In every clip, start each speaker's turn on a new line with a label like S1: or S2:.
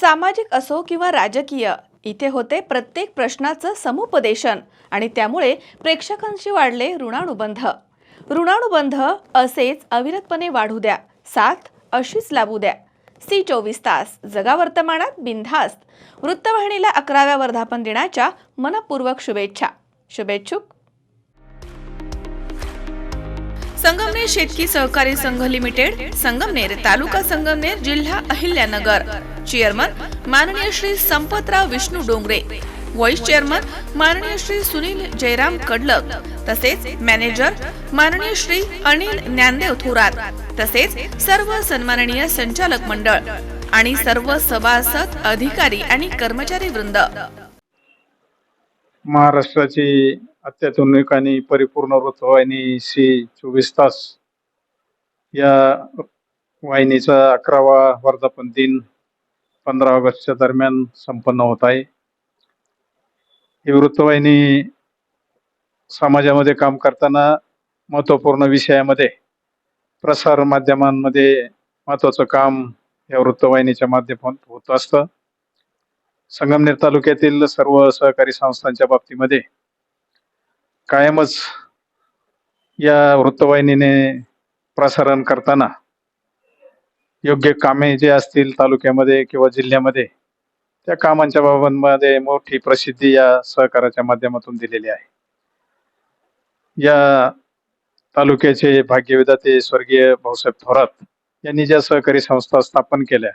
S1: सामाजिक असो किंवा राजकीय इथे होते प्रत्येक प्रश्नाचं समुपदेशन आणि त्यामुळे प्रेक्षकांशी वाढले ऋणानुबंध. ऋणानुबंध असेच अविरतपणे वाढू द्या साथ अशीच लाभू द्या. सी चोवीस तास जगा वर्तमानात बिनधास्त. वृत्तवाहिनीला अकराव्या वर्धापन दिनाच्या मनपूर्वक शुभेच्छा. शुभेच्छुक. संगमनेर शेतकी सहकारी संघ लिमिटेड संगमनेर तालुका संगमनेर जिल्हा अहिल्यानगर. चेअरमन माननीय श्री संपतराव विष्णू डोंगरे. व्हाईस चेअरमन माननीय श्री सुनील जयराम कडलक. तसेच मॅनेजर माननीय श्री अनिल ज्ञानदेव थोरात. तसेच सर्व सन्माननीय संचालक मंडळ आणि सर्व सभासद अधिकारी आणि कर्मचारी वृंद.
S2: महाराष्ट्राची अत्याधुनिक आणि परिपूर्ण वृत्तवाहिनी सी चोवीस तास या वाहिनीचा अकरावा वर्धापन दिन पंधरा ऑगस्टच्या दरम्यान संपन्न होत आहे. ही वृत्तवाहिनी समाजामध्ये काम करताना महत्त्वपूर्ण विषयामध्ये प्रसार माध्यमांमध्ये महत्त्वाचं काम या वृत्तवाहिनीच्या माध्यमात होत असतं. संगमनेर तालुक्यातील सर्व सहकारी संस्थांच्या बाबतीमध्ये कायमच या वृत्तवाहिनीने प्रसारण करताना योग्य कामे जे असतील तालुक्यामध्ये किंवा जिल्ह्यामध्ये त्या कामांच्या बाबांमध्ये मोठी प्रसिद्धी या सहकाराच्या माध्यमातून दिलेली आहे. या तालुक्याचे भाग्यविधाते स्वर्गीय भाऊसाहेब थोरात यांनी ज्या सहकारी संस्था स्थापन केल्या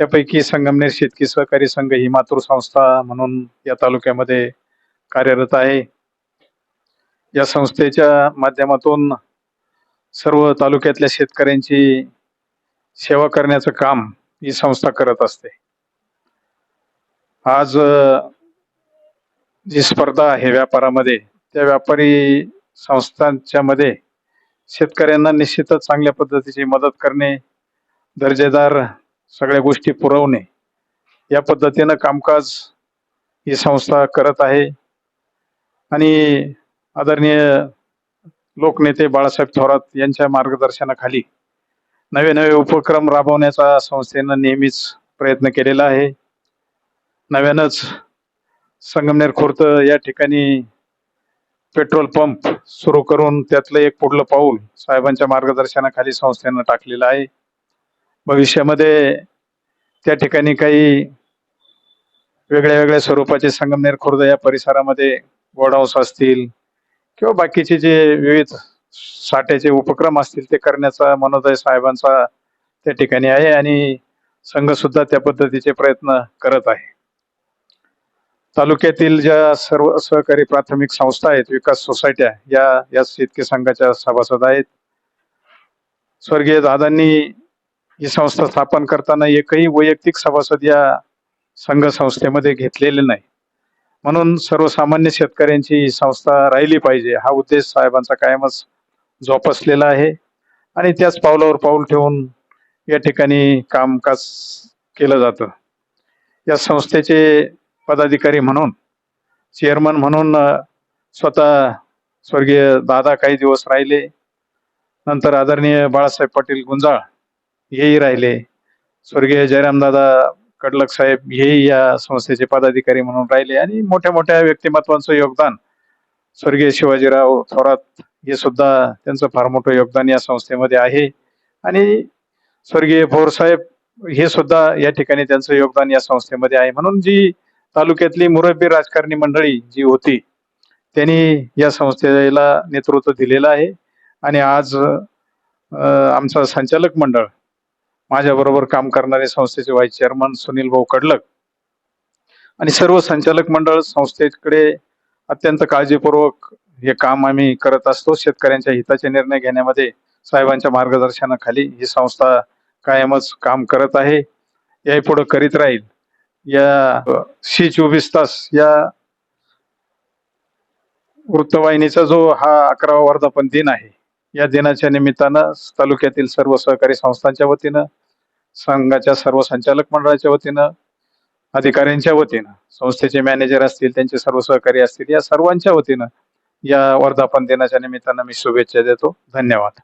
S2: त्यापैकी संगमनेर शेतकी सहकारी संघ ही मातृ संस्था म्हणून या तालुक्यामध्ये कार्यरत आहे. या संस्थेच्या माध्यमातून सर्व तालुक्यातल्या शेतकऱ्यांची सेवा करण्याचं काम ही संस्था करत असते. आज जी स्पर्धा आहे व्यापारामध्ये त्या व्यापारी संस्थांच्या मध्ये शेतकऱ्यांना निश्चितच चांगल्या पद्धतीची मदत करणे दर्जेदार सगळ्या गोष्टी पुरवणे. या पद्धतीनं कामकाज ही संस्था करत आहे. आणि आदरणीय लोकनेते बाळासाहेब थोरात यांच्या मार्गदर्शनाखाली नवे नवे उपक्रम राबवण्याचा संस्थेनं नेहमीच प्रयत्न केलेला आहे. नव्यानंच संगमनेर खुर्द या ठिकाणी पेट्रोल पंप सुरू करून त्यातलं एक पुढलं पाऊल साहेबांच्या मार्गदर्शनाखाली संस्थेनं टाकलेलं आहे. भविष्यामध्ये त्या ठिकाणी काही वेगळ्या वेगळ्या स्वरूपाचे संगमनेर खुर्द या परिसरामध्ये गोडाऊस असतील किंवा बाकीचे जे विविध साठ्याचे उपक्रम असतील ते करण्याचा मनोदय साहेबांचा त्या ठिकाणी आहे आणि संघ सुद्धा त्या पद्धतीचे प्रयत्न करत आहे. तालुक्यातील ज्या सर्व सहकारी प्राथमिक संस्था आहेत विकास सोसायट्या या या शेतकी संघाच्या सभासद आहेत. स्वर्गीय दादांनी ही संस्था स्थापन करताना एकही वैयक्तिक सभासद या संघ संस्थेमध्ये घेतलेले नाही. म्हणून सर्वसामान्य शेतकऱ्यांची ही संस्था राहिली पाहिजे. हा उद्देश साहेबांचा कायमच जोपासलेला आहे. आणि त्याच पावलावर पाऊल ठेवून या ठिकाणी कामकाज केलं जातं. या संस्थेचे पदाधिकारी म्हणून चेअरमन म्हणून स्वतः स्वर्गीय दादा काही दिवस राहिले. नंतर आदरणीय बाळासाहेब पाटील गुंजाळ हेही राहिले. स्वर्गीय जयरामदादा कडलक साहेब हेही या संस्थेचे पदाधिकारी म्हणून राहिले आणि मोठ्या मोठ्या व्यक्तिमत्वांचं योगदान स्वर्गीय शिवाजीराव थोरात हे सुद्धा त्यांचं फार मोठं योगदान या संस्थेमध्ये आहे. आणि स्वर्गीय भोरसाहेब हे सुद्धा या ठिकाणी त्यांचं योगदान या संस्थेमध्ये आहे. म्हणून जी तालुक्यातली मुरब्बी राजकारणी मंडळी जी होती त्यांनी या संस्थेला नेतृत्व दिलेलं आहे. आणि आज आमचं संचालक मंडळ माझ्याबरोबर काम करणारे संस्थेचे व्हाईस चेअरमन सुनील भाऊ कडलक आणि सर्व संचालक मंडळ संस्थेकडे अत्यंत काळजीपूर्वक हे काम आम्ही करत असतो. शेतकऱ्यांच्या हिताचे निर्णय घेण्यामध्ये साहेबांच्या मार्गदर्शनाखाली ही संस्था कायमच काम करत आहे. याही पुढे करीत राहील. या सी चोवीस तास या वृत्तवाहिनीचा जो हा अकरावा वर्धापन दिन आहे. या दिनाच्या निमित्तानं तालुक्यातील सर्व सहकारी संस्थांच्या वतीनं संघाच्या सर्व संचालक मंडळाच्या वतीनं अधिकाऱ्यांच्या वतीनं संस्थेचे मॅनेजर असतील त्यांचे सर्व सहकारी असतील या सर्वांच्या वतीनं या वर्धापन दिनाच्या निमित्तानं मी शुभेच्छा देतो. धन्यवाद.